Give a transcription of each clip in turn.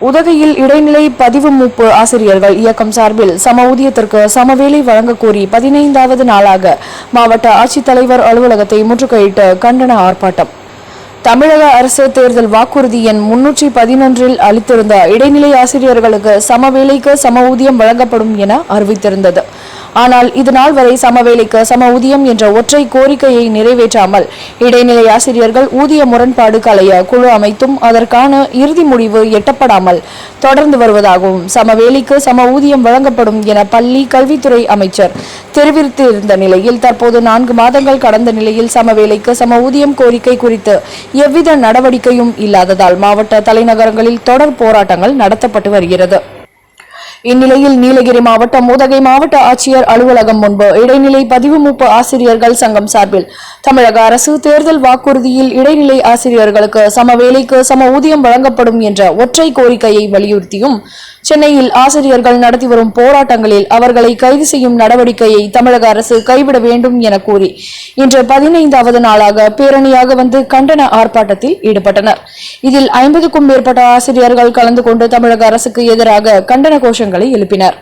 உதகையில் இடைநிலை பதிவு மூப்பு ஆசிரியர்கள் இயக்கம் சார்பில் சம ஊதியத்திற்கு சமவேலை வழங்கக் கோரி பதினைந்தாவது நாளாக மாவட்ட ஆட்சித்தலைவர் அலுவலகத்தை முற்றுகையிட்டு கண்டன ஆர்ப்பாட்டம். தமிழக அரசு தேர்தல் வாக்குறுதி எண் முன்னூற்றி பதினொன்றில் அளித்திருந்த இடைநிலை ஆசிரியர்களுக்கு சமவேலைக்கு சம ஊதியம் வழங்கப்படும் என அறிவித்திருந்தது. ஆனால் இதுநாள் வரை சமவேலைக்கு சம ஊதியம் என்ற ஒற்றை கோரிக்கையை நிறைவேற்றாமல் இடைநிலை ஆசிரியர்கள் ஊதிய முரண்பாடு களைய குழு அமைத்தும் அதற்கான இறுதி முடிவு எட்டப்படாமல் தொடர்ந்து வருவதாகவும் சமவேலைக்கு சம ஊதியம் வழங்கப்படும் என பள்ளி கல்வித்துறை அமைச்சர் தெரிவித்திருந்த நிலையில் தற்போது நான்கு மாதங்கள் கடந்த நிலையில் சமவேலைக்கு சம ஊதியம் கோரிக்கை குறித்து எவ்வித நடவடிக்கையும் இல்லாததால் மாவட்ட தலைநகரங்களில் தொடர் போராட்டங்கள் நடத்தப்பட்டு வருகிறது. இந்நிலையில் நீலகிரி மாவட்டம் உதகை மாவட்ட ஆட்சியர் அலுவலகம் முன்பு இடைநிலை பதிவு மூப்பு ஆசிரியர்கள் சங்கம் சார்பில் தமிழக அரசு தேர்தல் வாக்குறுதியில் இடைநிலை ஆசிரியர்களுக்கு சம வேலைக்கு சம ஊதியம் வழங்கப்படும் என்ற ஒற்றை கோரிக்கையை வலியுறுத்தியும் சென்னையில் ஆசிரியர்கள் நடத்தி வரும் போராட்டங்களில் அவர்களை கைது செய்யும் நடவடிக்கையை தமிழக அரசு கைவிட வேண்டும் என கூறி இன்று பதினைந்தாவது நாளாக பேரணியாக வந்து கண்டன ஆர்ப்பாட்டத்தில் ஈடுபட்டனர். இதில் ஐம்பதுக்கும் மேற்பட்ட ஆசிரியர்கள் கலந்து கொண்டு தமிழக அரசுக்கு எதிராக கண்டன கோஷங்கள் கோஷங்களை எழுப்பினர்.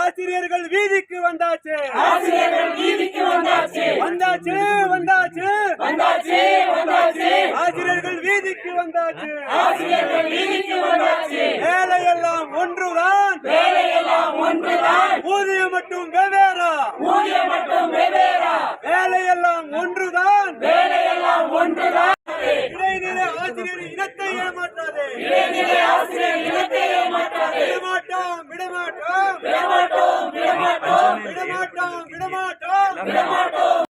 ஆசிரியர்கள் வீதிக்கு வந்தாச்சு. ஆசிரியர்கள் வீதிக்கு வந்தாச்சு. வந்தாச்சு வந்தாச்சு. வந்தாச்சு ஆசிரியர்கள் வீதிக்கு வந்தாச்சு. ஆசிரியர்கள் வேலையெல்லாம் ஒன்றுதான். வேலையெல்லாம் ஒன்றுதான். ஊதியம் மட்டும் வெவ்வேறா. ஊதியம் மட்டும் வெவ்வேறா. வேலையெல்லாம் ஒன்றுதான். வேலையெல்லாம் ஒன்றுதான். இடைநிலை ஆசிரியர் இனத்தை ஏமாற்றாதே இடைநிலை ஆசிரியர் இனத்தை விடமாட்டோம் விடமாட்டோம். விடமாட்டோம் விடமாட்டோம். விடமாட்டோம் விடமாட்டோம். விடமாட்டோம்.